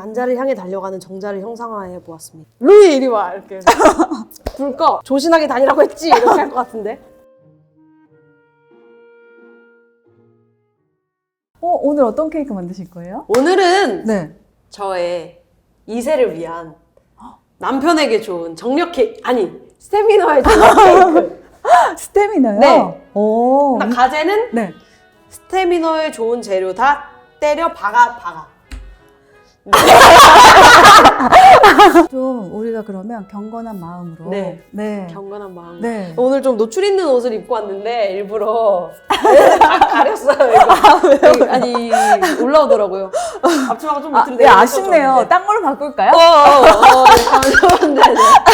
난자를 향해 달려가는 정자를 형상화해 보았습니다. 루이 이리 와 이렇게 불 꺼. 조신하게 다니라고 했지 이렇게 할 것 같은데. 어, 오늘 어떤 케이크 만드실 거예요? 오늘은 네. 저의 이세를 위한 남편에게 좋은 정력 케이크 아니 스태미너에 좋은 케이크. 스테미너요? 네. 오. 나 가제는 네. 스태미너에 좋은 재료 다 때려 박아 박아. 좀 우리가 그러면 경건한 마음으로. 네. 네. 경건한 마음. 네. 오늘 좀 노출 있는 옷을 입고 왔는데 일부러 다 가렸어요. 이거. 아, 아니 올라오더라고요. 앞치마가 좀 아, 네, 아쉽네요. 근데. 딴 걸로 바꿀까요? 어, 어, 어, 잠시만요. 네,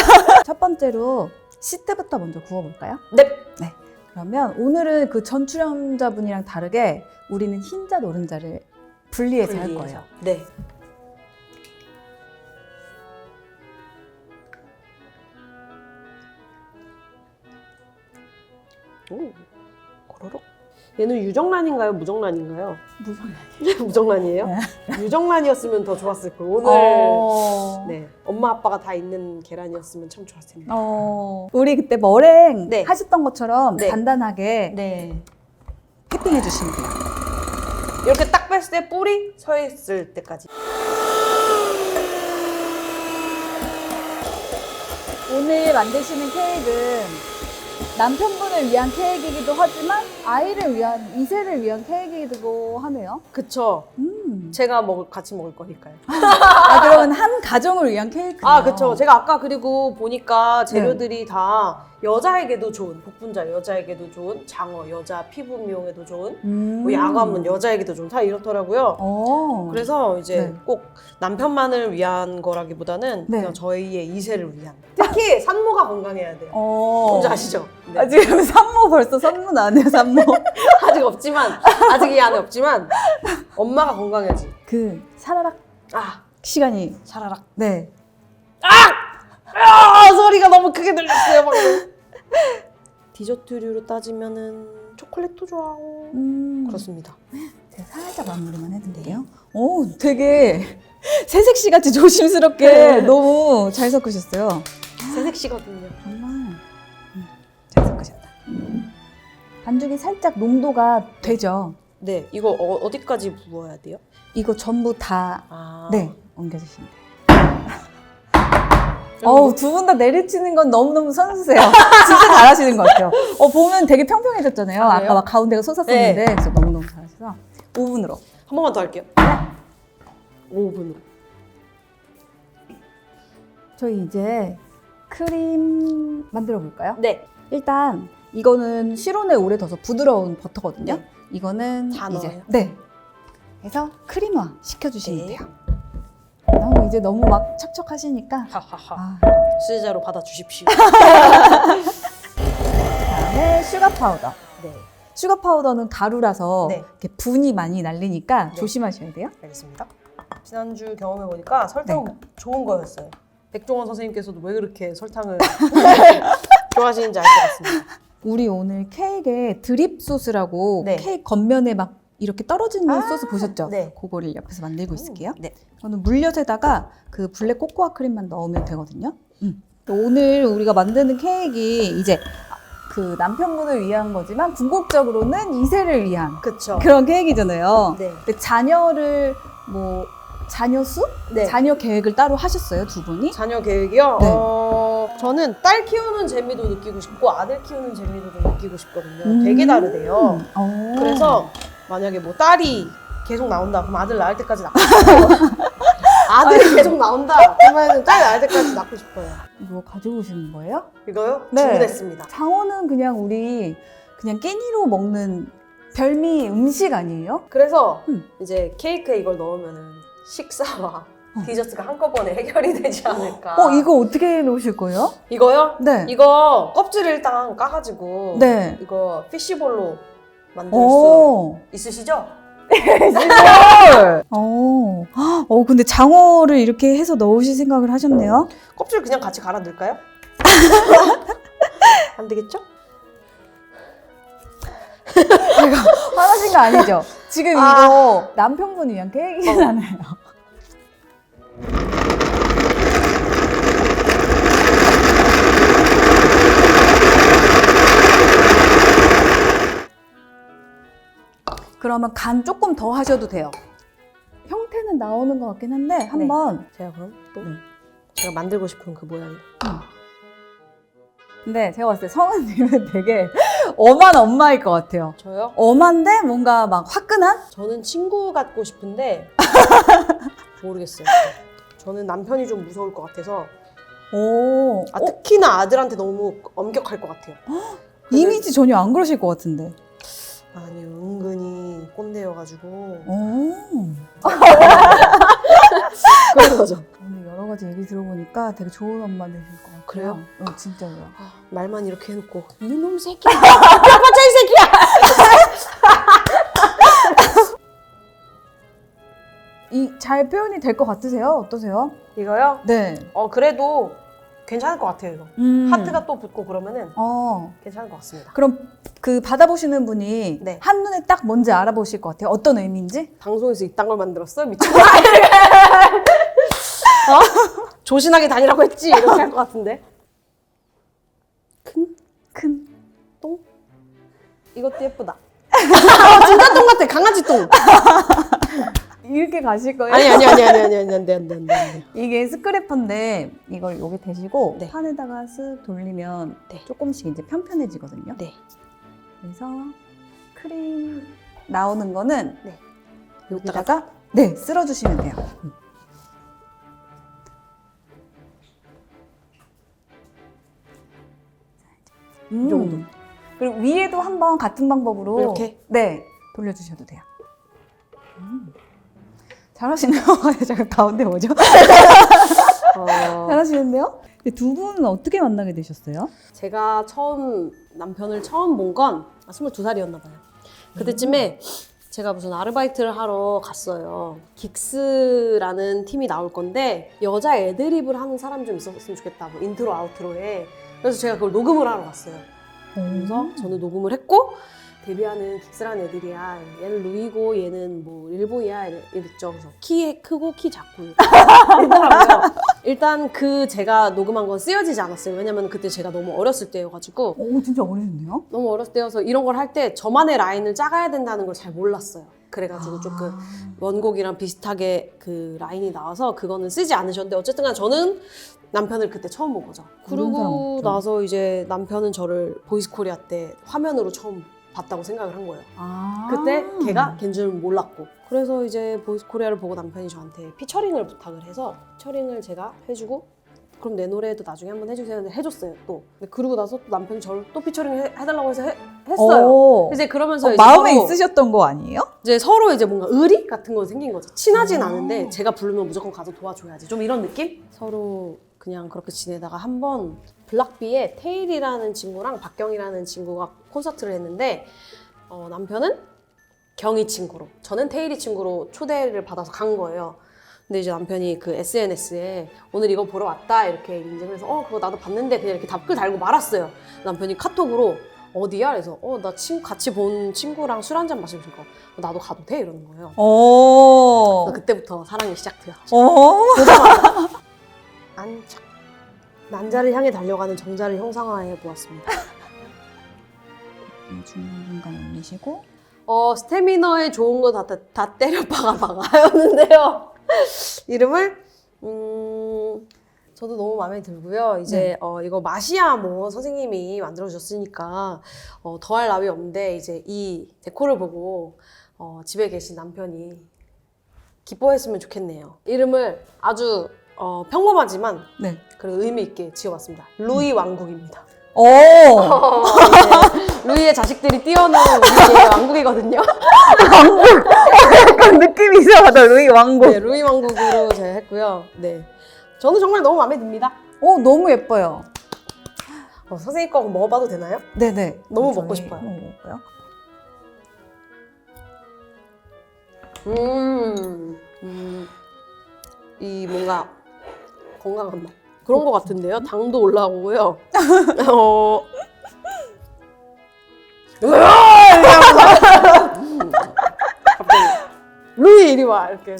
첫 번째로 시트부터 먼저 구워볼까요? 네. 그러면 오늘은 그 전 출연자분이랑 다르게 우리는 흰자 노른자를 분리해서 할 분리해서. 거예요. 네. 오, 고로록. 얘는 유정란인가요? 무정란인가요? 무슨 무정란이에요? 네. 유정란이었으면 더 좋았을 걸. 오늘 어... 네 엄마 아빠가 다 있는 계란이었으면 참 좋았을 텐데. 어... 우리 그때 머랭 네. 하셨던 것처럼 네. 간단하게 네. 휘핑해 주시면 돼요. 이렇게 딱 뺐을 때 뿔이 서 있을 때까지. 오늘 만드시는 케이크는 남편분을 위한 케이크이기도 하지만 아이를 위한 이세를 위한 케이크이기도 하네요. 그쵸. 음. 제가 먹을 같이 먹을 거니까요. 아 그러면 한 가정을 위한 케이크. 아, 그쵸. 제가 아까 그리고 보니까 재료들이 다 여자에게도 좋은, 복분자 여자에게도 좋은, 장어 여자 피부 미용에도 좋은, 음. 뭐 야간문 여자에게도 좋은, 다 이렇더라고요. 어. 그래서 이제 네. 꼭 남편만을 위한 거라기보다는 네. 그냥 저희의 이세를 위한. 특히 산모가 건강해야 돼요. 어. 뭔지 아시죠? 네. 아, 지금 산모 벌써 산모 나네요 산모. 아직 없지만, 아직 이 안에 없지만, 엄마가 건강해야지. 그 사라락 아, 시간이 차라락. 네. 아, 소리가 너무 크게 들렸어요, 방금. 디저트류로 따지면은 초콜릿도 좋아하고. 음. 그렇습니다. 제가 살짝 마무리만 해드릴게요. 오, 되게 새색시 같이 조심스럽게 너무 잘 섞으셨어요. 새색시거든요. 정말 음, 잘 섞으셨다. 반죽이 살짝 농도가 되죠. 네, 이거 어, 디까지 부어야 돼요? 이거 전부 다 아, 네, 옮겨주시면 돼요. 어우, 두 분 다 내리치는 건 너무너무 선수세요. 진짜 잘하시는 것 같아요. 어, 보면 되게 평평해졌잖아요. 아, 아, 그래요? 까막 가운데가 솟았었는데. 그래서 너무너무 잘하셔서 5분으로. 한 번만 더 할게요. 5분으로. 저희 이제 크림 만들어 볼까요? 네. 일단 이거는 실온에 오래 둬서 부드러운 버터거든요. 네. 이거는 다 이제 넣어요? 네. 그래서 크림화 시켜주시면 네. 돼요. 어, 이제 너무 막 척척하시니까 하하하. 아, 수제자로 받아주십시오. 그다음에 슈가 파우더. 네, 슈가 파우더는 가루라서 네. 이렇게 분이 많이 날리니까 네. 조심하셔야 돼요. 알겠습니다. 지난주 경험해 보니까 설탕 네. 좋은 거였어요. 백종원 선생님께서도 왜 그렇게 설탕을 좋아하시는지 알 것 같습니다. 우리 오늘 케이크에 드립 소스라고 네. 케이크 겉면에 막 이렇게 떨어지는 아, 소스 보셨죠? 네. 그거를 옆에서 만들고 있을게요. 네. 저는 물엿에다가 그 블랙 코코아 크림만 넣으면 되거든요. 음. 오늘 우리가 만드는 케이크 이제 그 남편분을 위한 거지만 궁극적으로는 이세를 위한 그쵸. 그런 케이크잖아요. 네. 근데 자녀를 뭐 자녀 수? 네. 자녀 계획을 따로 하셨어요 두 분이? 자녀 계획이요? 네. 어, 저는 딸 키우는 재미도 느끼고 싶고 아들 키우는 재미도 좀 느끼고 싶거든요. 음. 되게 다르대요. 어. 그래서 만약에 뭐 딸이 계속 나온다 그럼 아들 낳을 때까지 낳고 싶어요. 아들이 계속 나온다 그러면 딸 낳을 때까지 낳고 싶어요. 이거 가지고 오시는 거예요? 이거요? 네. 주문했습니다. 장어는 그냥 우리 그냥 끼니로 먹는 별미 음식 아니에요? 그래서 음. 이제 케이크에 이걸 넣으면은 식사와 어. 디저트가 한꺼번에 해결이 되지 않을까. 어 이거 어떻게 놓으실 거예요? 이거요? 네. 이거 껍질을 일단 까가지고 네. 이거 피쉬볼로 만들 수 오. 있으시죠? 어. 어, 근데 장어를 이렇게 해서 넣으실 생각을 하셨네요. 껍질 그냥 같이 갈아 넣을까요? 안 되겠죠? 화나신 거 아니죠? 지금 아. 이거 남편분이 위한 케이크잖아요. 그러면 간 조금 더 하셔도 돼요. 형태는 나오는 것 같긴 한데 네. 한번 제가 그럼 또 네. 제가 만들고 싶은 그 모양. 음. 근데 제가 봤을 때 성은님은 되게 엄한 엄마일 것 같아요. 저요? 엄한데 뭔가 막 화끈한? 저는 친구 같고 싶은데 모르겠어요. 저는 남편이 좀 무서울 것 같아서 오, 아, 어, 특히나 아들한테 너무 엄격할 것 같아요. 이미지 전혀 안 그러실 것 같은데. 아니 은근히 꼰대여가지고 오. 그런 거죠. 오늘 여러 가지 얘기 들어보니까 되게 좋은 엄마 되실 것 같아요. 그래요? 어, 진짜로요. 아, 말만 이렇게 해놓고 이놈 새끼야. 아빠차 이 새끼야. 이 잘 표현이 될 것 같으세요? 어떠세요? 이거요? 네. 어 그래도 괜찮을 것 같아요 이거. 음. 하트가 또 붙고 그러면은 어. 괜찮을 것 같습니다. 그럼 그 받아보시는 분이 네. 한눈에 딱 뭔지 알아보실 것 같아요. 어떤 의미인지? 방송에서 이딴 걸 만들었어? 미쳤나? 어? 조신하게 다니라고 했지? 이렇게 할 것 같은데. 큰 큰. 똥? 이것도 예쁘다. 어, 진짜 똥 같아. 강아지 똥. 이렇게 가실 거예요? 아니 아니 아니 아니 아니 아니 안돼 안돼 안돼 안돼. 이게 스크래퍼인데 이걸 여기 대시고 네. 판에다가 쓱 돌리면 네. 조금씩 이제 편편해지거든요. 네. 그래서 크림 나오는 거는 네. 여기다가 네 쓸어주시면 돼요. 음. 음. 이 정도. 그리고 위에도 한번 같은 방법으로 이렇게? 네 돌려주셔도 돼요. 음. 잘하시네요. 잠깐 가운데 뭐죠? 어, 잘하시는데요? 두 분은 어떻게 만나게 되셨어요? 제가 처음 남편을 처음 본 건 22살이었나 봐요. 그때쯤에 제가 무슨 아르바이트를 하러 갔어요. 긱스라는 팀이 나올 건데 여자 애드립을 하는 사람 좀 있었으면 좋겠다. 뭐 인트로 아우트로에. 그래서 제가 그걸 녹음을 하러 갔어요. 그래서 저는 녹음을 했고 데뷔하는 긱스라는 애들이야. 얘는 루이고 얘는 뭐 일보이야 이랬- 이랬죠. 그래서 키 크고 키 작고 이러더라고요. 일단 그 제가 녹음한 건 쓰여지지 않았어요. 왜냐면 그때 제가 너무 어렸을 때여가지고 오 진짜 어리셨네요. 너무 어렸을 때여서 이런 걸 할 때 저만의 라인을 짜가야 된다는 걸 잘 몰랐어요. 그래가지고 조금 아. 원곡이랑 비슷하게 그 라인이 나와서 그거는 쓰지 않으셨는데 어쨌든 간 저는 남편을 그때 처음 본 거죠. 그러고. 나서 이제 남편은 저를 보이스 코리아 때 화면으로 처음 봤다고 생각을 한 거예요. 아. 그때 걔가 걘 줄 몰랐고 그래서 이제 보이스 코리아를 보고 남편이 저한테 피처링을 부탁을 해서 피처링을 제가 해주고 그럼 내 노래도 나중에 한번 해주세요 근데 해줬어요 또 근데 그러고 나서 또 남편이 저를 또 피처링 해, 해달라고 해서 해, 했어요 오. 이제 그러면서 어, 이제 마음에 서로, 있으셨던 거 아니에요? 이제 서로 이제 뭔가 의리 같은 건 생긴 거죠 친하진 아. 않은데 제가 부르면 무조건 가서 도와줘야지 좀 이런 느낌? 서로 그냥 그렇게 지내다가 한 번 블락비에 테일이라는 친구랑 박경이라는 친구가 콘서트를 했는데 어, 남편은 경희 친구로 저는 테일이 친구로 초대를 받아서 간 거예요. 근데 이제 남편이 그 SNS에 오늘 이거 보러 왔다 이렇게 인증을 해서 어 그거 나도 봤는데 그냥 이렇게 답글 달고 말았어요. 남편이 카톡으로 어디야? 그래서 어 나 친 같이 본 친구랑 술 한 잔 마시고 싶어. 나도 가도 돼 이러는 거예요. 오. 그래서 그때부터 사랑이 시작되었죠. 오. 안착. 난자를 향해 달려가는 정자를 형상화해 보았습니다. 중간중간 올리시고 어, 스태미너에 좋은 거 다, 다, 다 때려 박아 박아였는데요. 이름을, 음, 저도 너무 마음에 들고요. 이제, 네. 어, 이거 마시아 뭐 선생님이 만들어 주셨으니까, 어, 더할 나위 없는데, 이제 이 데코를 보고, 어, 집에 계신 남편이 기뻐했으면 좋겠네요. 이름을 아주, 어, 평범하지만, 네. 그리고 의미 있게 지어봤습니다. 루이 왕국입니다. 오. 어, 이제 루이의 자식들이 뛰어노는 우리의 왕국이거든요. 약간 느낌이 이상하다 루이 왕국. 네, 루이 왕국으로 제가 했고요. 네. 저는 정말 너무 마음에 듭니다. 오 너무 예뻐요. 어, 선생님 거 먹어봐도 되나요? 네네. 너무 먹고 싶어요. 먹어볼까요? 음, 음, 이 뭔가 건강한 맛. 그런 것 같은데요. 당도 올라오고요. 어, 갑자기 루이 이리 와 이렇게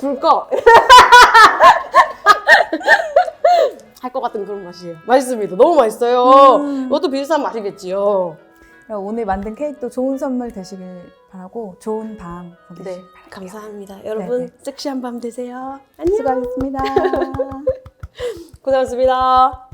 불 꺼. 할 것 같은 그런 맛이에요. 맛있습니다. 너무 맛있어요. 음. 이것도 비슷한 맛이겠지요. 오늘 만든 케이크도 좋은 선물 되시길 바라고 좋은 밤 보내시길 네, 바랄게요. 감사합니다. 여러분 네. 섹시한 밤 되세요. 안녕. 수고하셨습니다. 고생하셨습니다.